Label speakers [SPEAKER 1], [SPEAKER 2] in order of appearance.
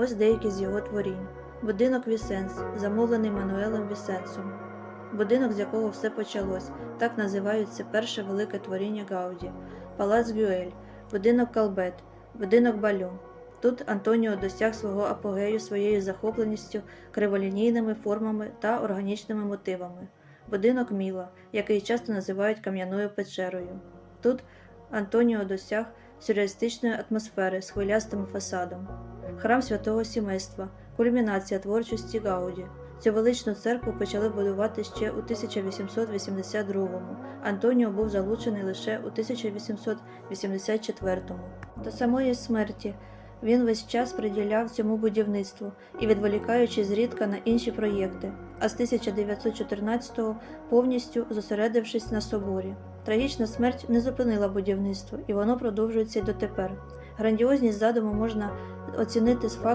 [SPEAKER 1] Ось деякі з його творінь. Будинок Вісенс, замовлений Мануелем Вісенсом. Будинок, з якого все почалось, так називається перше велике творіння Гауді, Палац Гюель, будинок Калбет, будинок Балю. Тут Антоніо досяг свого апогею своєю захопленістю криволінійними формами та органічними мотивами. Будинок Міла, який часто називають кам'яною печерою. Тут Антоніо досяг сюрреалістичної атмосфери з хвилястим фасадом. Храм святого сімейства, кульмінація творчості Гауді. Цю величну церкву почали будувати ще у 1882-му. Антоніо був залучений лише у 1884-му. До самої смерті він весь час приділяв цьому будівництву і відволікаючи зрідка на інші проєкти, а з 1914-го повністю зосередившись на соборі. Трагічна смерть не зупинила будівництво, і воно продовжується дотепер. Грандіозність задуму можна оцінити з факту.